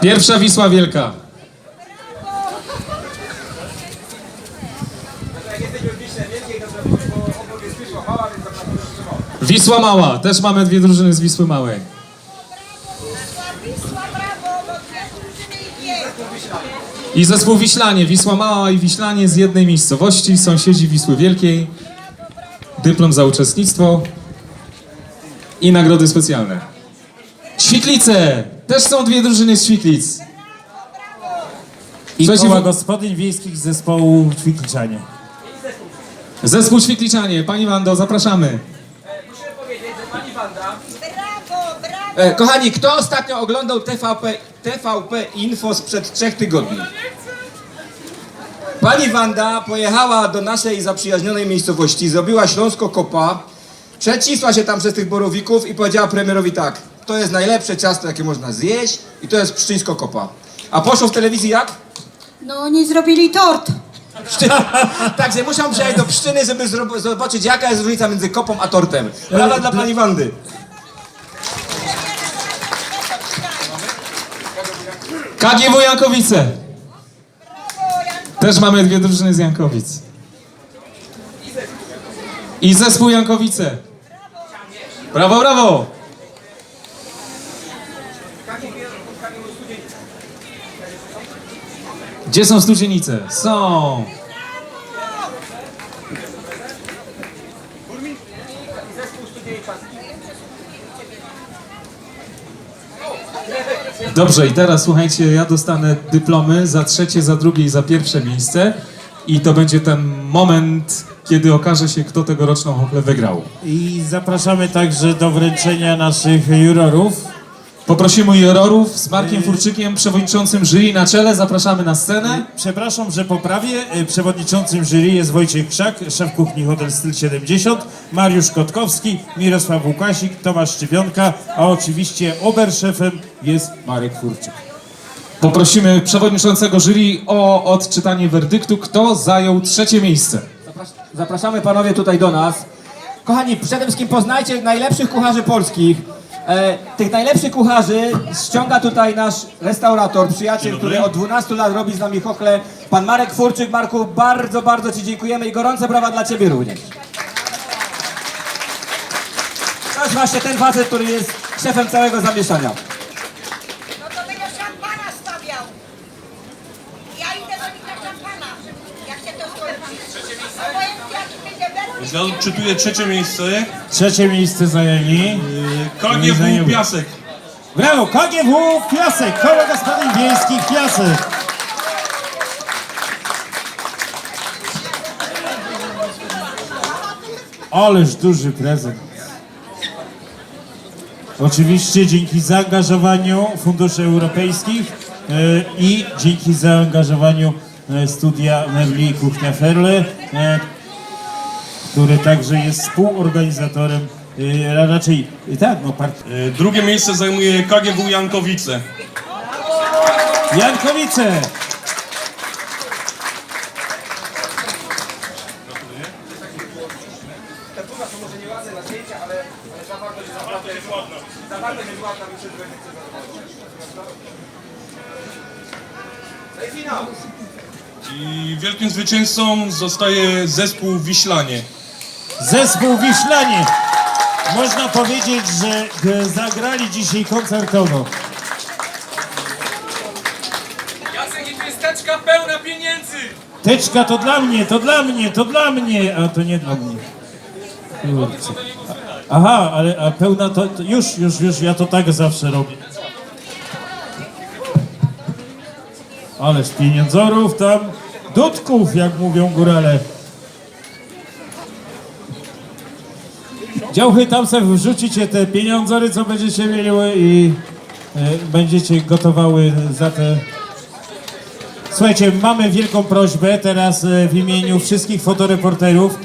Pierwsza Wisła Wielka. Wisła Mała. Też mamy dwie drużyny z Wisły Małej. I zespół Wiślanie. Wisła Mała i Wiślanie z jednej miejscowości, sąsiedzi Wisły Wielkiej. Dyplom za uczestnictwo i nagrody specjalne. Świetlice! Też są dwie drużyny z Świetlic. I Słuchajcie, koła w- gospodyń wiejskich zespołu Ćwikliczanie. Zespół Świetliczanie. Pani Wando, zapraszamy. Brawo, brawo. E, kochani, kto ostatnio oglądał TVP, TVP Info sprzed trzech tygodni? Pani Wanda pojechała do naszej zaprzyjaźnionej miejscowości, zrobiła Śląsko Kopa, przecisła się tam przez tych borowików i powiedziała premierowi tak, to jest najlepsze ciasto, jakie można zjeść i to jest pszczyńsko Kopa. A poszło w telewizji jak? No oni zrobili tort. Pszczy... Także muszą przyjechać do Pszczyny, żeby zro- zobaczyć jaka jest różnica między kopą a tortem. Brawa dla pani Wandy. KGW Jankowice. Też mamy dwie drużyny z Jankowic. I zespół Jankowice. Brawo, brawo! Gdzie są studzienice? Są! Dobrze, i teraz słuchajcie, ja dostanę dyplomy za trzecie, za drugie i za pierwsze miejsce. I to będzie ten moment, kiedy okaże się, kto tegoroczną hochlę wygrał. I zapraszamy także do wręczenia naszych jurorów. Poprosimy jurorów z Markiem Furczykiem, przewodniczącym jury na czele. Zapraszamy na scenę. Przepraszam, że poprawię. E, Przewodniczącym jury jest Wojciech Krzak, szef kuchni Hotel Styl 70, Mariusz Kotkowski, Mirosław Łukasik, Tomasz Szczepionka, a oczywiście oberszefem jest Marek Furczyk. Poprosimy przewodniczącego jury o odczytanie werdyktu, kto zajął trzecie miejsce. Zapras- Zapraszamy panowie tutaj do nas. Kochani, przede wszystkim poznajcie najlepszych kucharzy polskich. E, tych najlepszych kucharzy ściąga tutaj nasz restaurator, przyjaciel, który od 12 lat robi z nami chochle. Pan Marek Furczyk. Marku, bardzo, bardzo Ci dziękujemy i gorące brawa dla Ciebie również. To jest właśnie ten facet, który jest szefem całego zamieszania. No to będę szampana stawiał. Ja idę do nich na szampana. Jak się to skończy. No powiem ci, jaki będzie beruk. Ja odczytuję trzecie miejsce. Trzecie miejsce zajęli. Yy, KGW Piasek. Brawo, KGW Piasek, koło gospodyń wiejskich Piasek. Ależ duży prezent. Oczywiście dzięki zaangażowaniu funduszy europejskich e, i dzięki zaangażowaniu e, studia Mebli Kuchnia Ferle, e, który także jest współorganizatorem, e, a raczej e, tak, no part- Yy, drugie miejsce zajmuje KGW Jankowice. Jankowice! I wielkim zwycięzcą zostaje zespół Wiślanie. Zespół Wiślanie. Można powiedzieć, że e, zagrali dzisiaj koncertowo. Jacek i tu jest teczka pełna pieniędzy! Teczka to dla mnie, to dla mnie, to dla mnie, a to nie dla mnie. Kurczę. Aha, ale a pełna to, to już, już, już, ja to tak zawsze robię. Ależ pieniądzorów tam, dudków, jak mówią górale. Działchy tam wrzucicie te pieniądzory, co będziecie mieli i e, będziecie gotowały za te Słuchajcie, mamy wielką prośbę teraz e, w imieniu wszystkich fotoreporterów.